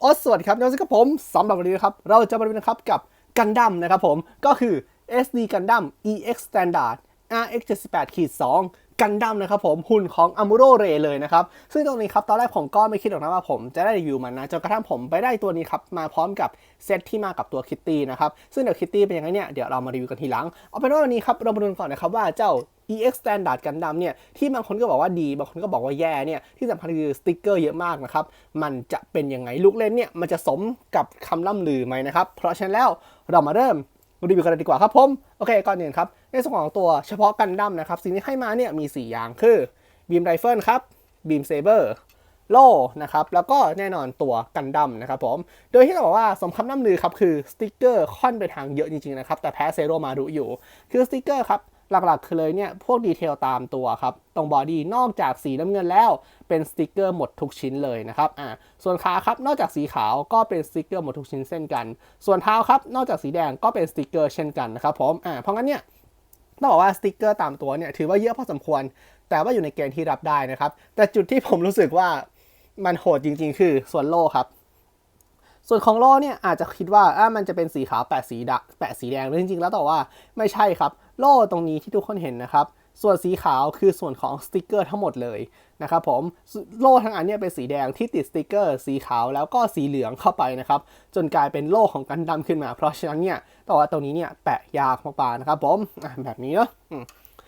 โอ้สวัสดีครับน้องซิกับผมสำหรับวันนี้นะครับ เราจะมาดูนะครับกับกันดั้มนะครับผม ก็คือ SD กันดั้ม EX Standard RX78-2 กันดั้มนะครับผมหุ่นของ Amuro Ray เลยนะครับ ซึ่งตรงนี้ครับตอนแรกผมก็ไม่คิดหรอกนะว่าผมจะได้รีวิวมันนะจนกระทั่งผมไปได้ตัวนี้ครับมาพร้อมกับเซตที่มากับตัวคิตตี้นะครับซึ่งเดี๋ยวคิตตี้เป็นยังไงเนี่ยเดี๋ยวเรามารีวิวกันทีหลัง เอาเป็นว่าวันนี้ครับเรามาดูกันก่อนนะครับว่าเจ้า EX Standard กันดั้มเนี่ยที่บางคนก็บอกว่าดี บางคนก็บอกว่าแย่เนี่ยที่สำคัญคือสติกเกอร์เยอะมากนะครับ มันจะเป็นยังไงลูกเล่นเนี่ยมันจะสมกับคำล่ำลือไหมนะครับ เพราะฉะนั้นแล้วเรามาเริ่ม รีวิวกันเลยดีกว่าครับผม โอเค ก่อนอื่นครับ ในส่วนของตัวเฉพาะกันดั้มนะครับ สิ่งที่ให้มาเนี่ยมี 4 อย่างคือบีมไรเฟิลครับบีมเซเบอร์โล่นะครับ แล้วก็แน่นอนตัวกันดั้มนะครับผม โดยที่ต้องบอกว่าสมคำน้ำลือครับ คือสติกเกอร์ค่อนไปทางเยอะจริงๆนะครับ แต่แพ้เซโรมารุอยู่ คือสติกเกอร์ครับ หลักๆ คือเลยเนี่ยพวกดีเทลตามตัวครับ ตรงบอดี้นอกจากสีน้ำเงินแล้วเป็นสติกเกอร์หมดทุกชิ้นเลยนะครับอ่าส่วนขาครับนอกจากสีขาวก็เป็นสติกเกอร์หมดทุกชิ้นเช่นกัน ส่วนเท้าครับนอกจากสีแดงก็เป็นสติกเกอร์เช่นกันนะครับผมอ่าเพราะงั้นเนี่ยต้องบอกว่าสติกเกอร์ตามตัวเนี่ยถือว่าเยอะพอสมควร แต่ว่าอยู่ในเกณฑ์ที่รับได้นะครับ แต่จุดที่ผมรู้สึกว่ามันโหดจริงๆ คือส่วนโล่ครับ ส่วนของโล่เนี่ยอาจจะคิดว่าอะมันจะเป็นสีขาวแปะสีดะแปะสีแดง จริงๆ แล้วแต่ว่าไม่ใช่ครับ โล่ตรงนี้ที่ทุกคนเห็นนะครับ ส่วนสีขาวคือส่วนของสติกเกอร์ทั้งหมดเลยนะครับผมโล่ทั้งอันเนี่ยเป็นสีแดงที่ติดสติกเกอร์ สีขาวแล้วก็สีเหลืองเข้าไปนะครับจนกลายเป็นโล่ของกันดั้มขึ้นมา เพราะฉะนั้นเนี่ยต่ว่าตรงนี้เนี่ยแปะยากมากๆนะครับผมแบบนี้เนาะ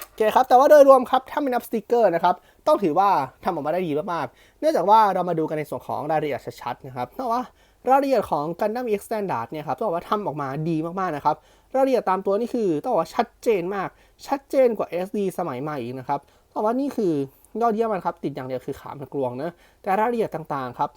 โอเคครับแต่ว่าโดยรวมครับถ้าไม่นับสติกเกอร์นะครับต้องถือว่าทำออกมาได้ดีมากๆเนื่องจากว่าเรามาดูกันในส่วนของรายละเอียดชัดๆนะครับเพราะว่ารายละเอียดของ Gundam X Standard เนี่ยครับต้องบอกว่าทำออกมาดีมากๆนะครับ รายละเอียดตามตัวนี่คือต้องบอกว่าชัดเจนมาก ชัดเจนกว่า SD สมัยใหม่อีกนะครับต้องบอกว่านี่คือยอดเยี่ยมมันครับ ติดอย่างเดียวคือขามันกลวงนะ แต่รายละเอียดต่างๆครับ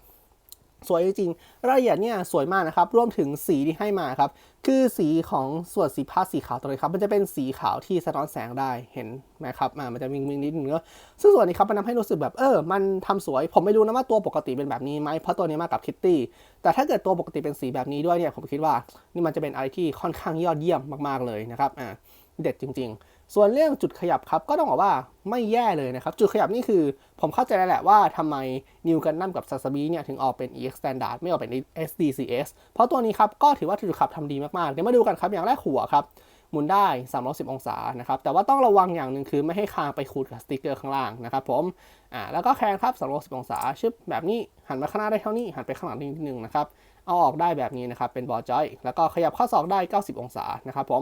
สวยจริงๆรายละเอียดเนี่ยสวยมากนะครับ รวมถึงสีที่ให้มาครับ คือสีของส่วนสีผ้าสีขาวตรงนี้ครับ มันจะเป็นสีขาวที่สะท้อนแสงได้ เห็นไหมครับอ่ามันจะวิงวิงนิดนึงเนอะซึ่งส่วนนี้ครับมันทำให้รู้สึกแบบ เออ มันทำสวย ผมไม่รู้นะว่าตัวปกติเป็นแบบนี้ไหม เพราะตัวนี้มากับคิตตี้ แต่ถ้าเกิดตัวปกติเป็นสีแบบนี้ด้วยเนี่ย ผมคิดว่า นี่มันจะเป็นอะไรที่ค่อนข้างยอดเยี่ยมมากๆเลยนะครับ อ่า เด็ดจริง ๆ ส่วนเรื่องจุดขยับครับก็ต้องบอกว่าไม่แย่เลยนะครับ จุดขยับนี่คือผมเข้าใจแล้วแหละว่าทำไม New Gundam กับ Sasabi เนี่ยถึงออกเป็น EX Standard ไม่ออกเป็น SDCS เพราะตัวนี้ครับก็ถือว่าจุดขับทำดีมากๆ เดี๋ยวมาดูกันครับอย่างแรกหัวครับหมุนได้ 310 องศานะครับ แต่ว่าต้องระวังอย่างหนึ่งคือไม่ให้คางไปขูดกับสติกเกอร์ข้างล่างนะครับผมอ่าแล้วก็แคนครับ310 องศาชึบแบบนี้หันมาข้างหน้าได้เท่านี้หันไปข้างหลังนิดนึงนะครับเอาออกได้แบบนี้นะครับเป็นบอจอย แล้วก็ขยับข้อศอกได้ 90 องศานะครับผม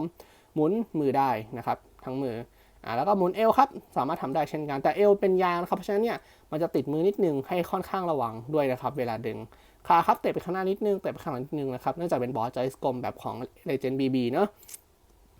หมุนมือได้นะครับทั้งมืออ่าแล้วก็หมุนเอวครับสามารถทำได้เช่นกันแต่เอวเป็นยางนะครับเพราะฉะนั้นเนี่ยมันจะติดมือนิดนึงให้ค่อนข้างระวังด้วยนะครับเวลาดึงขาครับเตะไปข้างหน้านิดนึงเตะไปข้างหลังนิดนึงนะครับเนื่องจากเป็นบอลจอยกลมแบบของ Legend BB เนอะ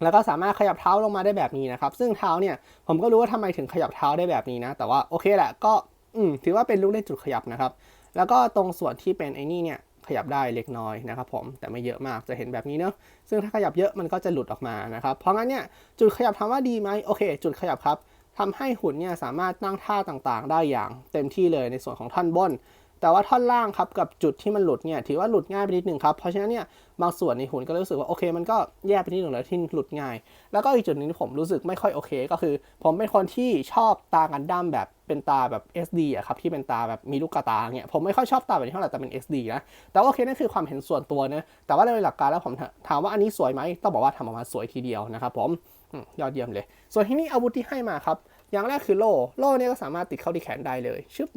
แล้วก็สามารถขยับเท้าลงมาได้แบบนี้นะครับ ซึ่งเท้าเนี่ยผมก็รู้ว่าทำไมถึงขยับเท้าได้แบบนี้นะ แต่ว่าโอเคแหละก็อืถือว่าเป็นลูกเล่นจุดขยับนะครับ แล้วก็ตรงส่วนที่เป็นไอ้นี่เนี่ย ขยับได้เล็กน้อยนะครับผมแต่ไม่เยอะมากจะเห็นแบบนี้เนอะซึ่งถ้าขยับเยอะมันก็จะหลุดออกมานะครับเพราะงั้นเนี่ยจุดขยับถามว่าดีไหมโอเค จุดขยับครับทำให้หุ่นเนี่ยสามารถนั่งท่าต่างๆ ได้อย่างเต็มที่เลยในส่วนของท่อนบน แต่ว่าท่อนล่างครับกับจุดที่มันหลุดเนี่ยถือว่าหลุดง่ายไปนิดหนึ่งครับเพราะฉะนั้นเนี่ยบางส่วนในหุ่นก็รู้สึกว่าโอเค มันก็แย่ไปนิดหนึ่งแล้วที่หลุดง่าย แล้วก็อีกจุดหนึ่งที่ผมรู้สึกไม่ค่อยโอเค ก็คือ ผมเป็นคนที่ชอบตากันดั้มแบบเป็นตาแบบ SD อะครับที่เป็นตาแบบมีลูกกระตาเนี่ยผมไม่ค่อยชอบตาแบบนี้เท่าไหร่แต่เป็น SD นะแต่ว่าโอเคนั่นคือความเห็นส่วนตัวนะแต่ว่าโดยหลักการแล้วผมถามว่าอันนี้สวยไหมต้องบอกว่าทำออกมาสวยทีเดียวนะครับผมอืมยอดเยี่ยมเลย ส่วนที่นี่อาวุธที่ให้มาครับอย่างแรกคือโล่โล่เนี่ยก็สามารถติดเข้าที่แขนได้เลยชึบ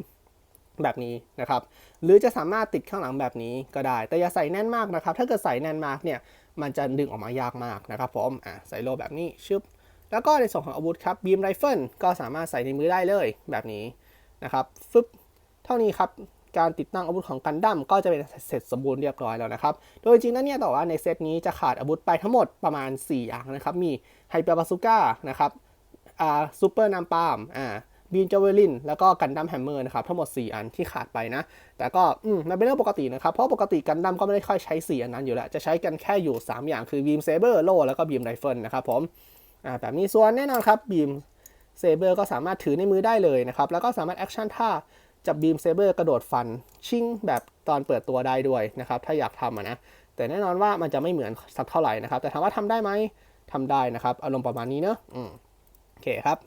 แบบนี้นะครับ หรือจะสามารถติดข้างหลังแบบนี้ก็ได้ แต่อย่าใส่แน่นมากนะครับ ถ้าเกิดใส่แน่นมากเนี่ย มันจะดึงออกมายากมากนะครับผม อะ ใส่โลแบบนี้ ชึบ แล้วก็ในส่วนของอาวุธครับ บีมไรเฟิลก็สามารถใส่ในมือได้เลยแบบนี้นะครับ ฟึบ เท่านี้ครับ การติดตั้งอาวุธของกันดั้มก็จะเป็นเสร็จสมบูรณ์เรียบร้อยแล้วนะครับ โดยจริงๆแล้วเนี่ยแต่ว่าในเซตนี้จะขาดอาวุธไปทั้งหมดประมาณ 4 อย่างนะครับ มีไฮเปอร์บาซูก้านะครับ อ่าซูเปอร์นัมปาม อ่า บีนเจเวลินแล้วก็กันดั้มแฮมเมอร์นะครับทั้งหมด 4 อันที่ขาดไปนะ แต่ก็อืมมันเป็นเรื่องปกตินะครับ เพราะปกติกันดั้มก็ไม่ได้ค่อยใช้ 4 อันนั้นอยู่แล้ว จะใช้กันแค่อยู่ 3 อย่างคือบีมเซเบอร์โลแล้วก็บีมไรเฟิลนะครับผมอ่าแบบนี้ส่วนแน่นอนครับบีมเซเบอร์ก็สามารถถือในมือได้เลยนะครับแล้วก็สามารถแอคชั่นท่าจับบีมเซเบอร์กระโดดฟันชิงแบบตอนเปิดตัวได้ด้วยนะครับถ้าอยากทำนะแต่แน่นอนว่ามันจะไม่เหมือนสักเท่าไหร่นะครับแต่ถามว่าทำได้ไหมทำได้นะครับอารมณ์ประมาณนี้เนอะอืมโอเคครับ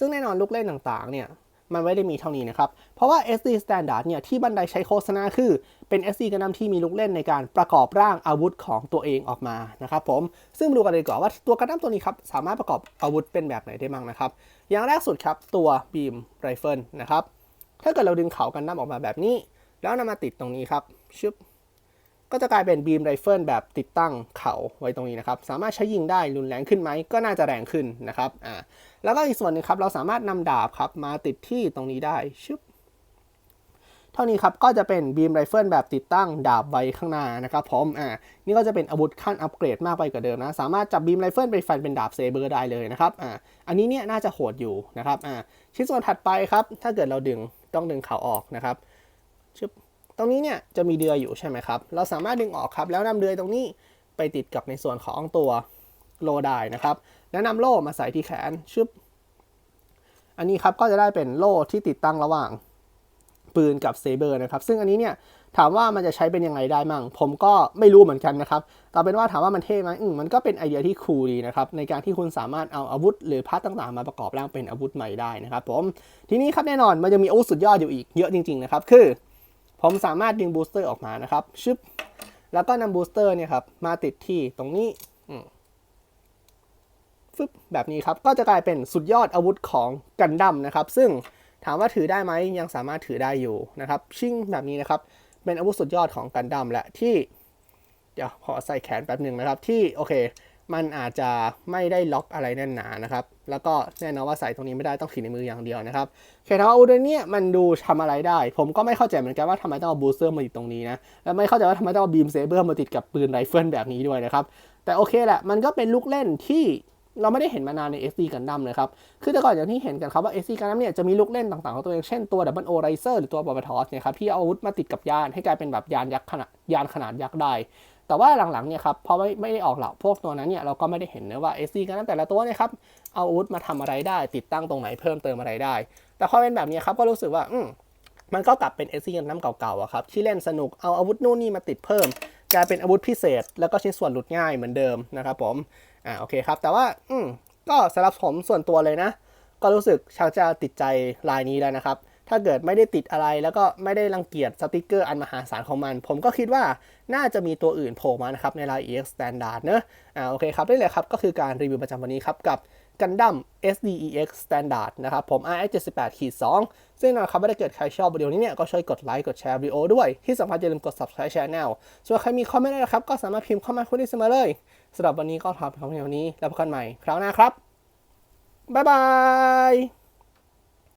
ซึ่งแน่นอนลูกเล่นต่างๆเนี่ยมันไม่ได้มีเท่านี้นะครับ เพราะว่า SD Standard เนี่ยที่บันไดใช้โฆษณาคือเป็น SD กันดั้มที่มีลูกเล่นในการประกอบร่างอาวุธของตัวเองออกมานะครับผม ซึ่งมาดูกันเลยดีกว่อนว่าตัวกันดั้มตัวนี้ครับสามารถประกอบอาวุธเป็นแบบไหนได้บ้างนะครับ อย่างแรกสุดครับตัวบีมไรเฟิลนะครับ ถ้าเกิดเราดึงเขากันดั้มออกมาแบบนี้ แล้วนำมาติดตรงนี้ครับชึบก็จะกลายเป็นบีมไรเฟิลแบบติดตั้งเขาไว้ตรงนี้นะครับ สามารถใช้ยิงได้รุนแรงขึ้นไหมก็น่าจะแรงขึ้นนะครับ อ่า แล้วก็อีกส่วนหนึงครับเราสามารถนำดาบครับมาติดที่ตรงนี้ได้ชึบเท่านี้ครับก็จะเป็นบีมไรเฟิลแบบติดตั้งดาบไว้ข้างหน้านะครับผมอ่านี่ก็จะเป็นอาวุธขั้นอัปเกรดมากไปกว่าเดิมนะ สามารถจับบีมไรเฟิลไปฟันเป็นดาบเซเบอร์ได้เลยนะครับอ่าอันนี้เนี่ยน่าจะโหดอยู่นะครับอ่าชิ้นส่วนถัดไปครับ ถ้าเกิดเราดึงต้องดึงเขาออกนะครับชึบตรงนี้เนี่ยจะมีเดือยอยู่ใช่ไหมครับ เราสามารถดึงออกครับ แล้วนำเดือยตรงนี้ไปติดกับในส่วนของตัว โลได้นะครับแล้วนำโล่มาใส่ที่แขนชึบ อันนี้ครับก็จะได้เป็นโล่ที่ติดตั้งระหว่างปืนกับเซเบอร์นะครับ ซึ่งอันนี้เนี่ยถามว่ามันจะใช้เป็นยังไงได้มั่ง ผมก็ไม่รู้เหมือนกันนะครับแต่เป็นว่าถามว่ามันเท่ไหมอืมมันก็เป็นไอเดียที่คูลดีนะครับ ในการที่คุณสามารถเอาอาวุธ หรือพาร์ทต่างๆ มาประกอบร่างเป็นอาวุธใหม่ได้นะครับผม ทีนี้ครับแน่นอนมันจะมีอาวุธสุดยอดอยู่อีกเยอะจริงๆนะครับ คือ ผมสามารถดึงบูสเตอร์ออกมานะครับ ชึบ แล้วก็นำบูสเตอร์เนี่ยครับมาติดที่ตรงนี้ อืม ฟึบแบบนี้ครับ ก็จะกลายเป็นสุดยอดอาวุธของกันดั้มนะครับ ซึ่งถามว่าถือได้ไหมยังสามารถถือได้อยู่นะครับ ชิ่งแบบนี้นะครับ เป็นอาวุธสุดยอดของกันดั้มแหละที่ เดี๋ยวขอใส่แขนแป๊บหนึ่งนะครับ ที่โอเค มันอาจจะไม่ได้ล็อกอะไรแน่นหนานะครับ แล้วก็แน่นอนว่าใส่ตรงนี้ไม่ได้ต้องถือในมืออย่างเดียวนะครับโอเคถามว่าอุดเนี่ยมันดูทำอะไรได้ ผมก็ไม่เข้าใจเหมือนกันว่าทำไมต้องเอาบูสเตอร์มาติดตรงนี้นะ และไม่เข้าใจว่าทำไมต้องเอาบีมเซเบอร์มาติดกับปืนไรเฟิลแบบนี้ด้วยนะครับ แต่โอเคแหละ มันก็เป็นลูกเล่นที่ เราไม่ได้เห็นมานานใน SD กันดั้มเลยครับ คือแต่ก่อนอย่างที่เห็นกันครับว่า SD กันดั้มเนี่ยจะมีลูกเล่นต่างๆของตัวเองเช่นตัวดับเบิลโอไรเซอร์หรือตัวบอบทอสเนี่ยครับที่เอาอาวุธมาติดกับยานให้กลายเป็นแบบยานยักษ์ขนาดยานขนาดยักษ์ได้ แต่ว่าหลังๆเนี่ยครับพอไม่ไม่ได้ออกเหล่าพวกตัวนั้นเนี่ยเราก็ไม่ได้เห็นนะว่า SD กันดั้มแต่ละตัวเนี่ยครับเอาอาวุธมาทำอะไรได้ ติดตั้งตรงไหนเพิ่มเติมอะไรได้ แต่พอเป็นแบบนี้ครับก็รู้สึกว่าอืมมันก็กลับเป็น SD กันดั้มเก่าๆอะครับที่เล่นสนุกเอาอาวุธนู่นนี่มาติดเพิ่มกลายเป็นอาวุธพิเศษ แล้วก็ชิ้นส่วนหลุดง่ายเหมือนเดิมนะครับผม อ่าโอเคครับ แต่ว่าอืมก็สำหรับผมส่วนตัวเลยนะ ก็รู้สึกชักจะติดใจลายนี้แล้วนะครับ ถ้าเกิดไม่ได้ติดอะไรแล้วก็ไม่ได้รังเกียจสติกเกอร์อันมหาศาลของมัน ผมก็คิดว่าน่าจะมีตัวอื่นโผล่มานะครับในลาย EX Standard เนอะอ่าโอเคครับได้เลยครับก็คือการรีวิวประจำวันนี้ครับกับ Gundam SDEX Standard นะครับผม RX 78ขีด2ซึ่งนะครับถ้าเกิดใครชอบวิดีโอนี้เนี่ยก็ช่วยกดไลค์กดแชร์วิดีโอด้วย ที่สำคัญอย่าลืมกด subscribe channel ส่วนใครมีคอมเมนต์อะไรนะครับ ก็สามารถพิมพ์เข้ามาคุยได้เสมอเลยสำหรับวันนี้ก็ทำเพียงเท่านี้ แล้วพบกันใหม่ คราวหน้าครับบ๊ายบาย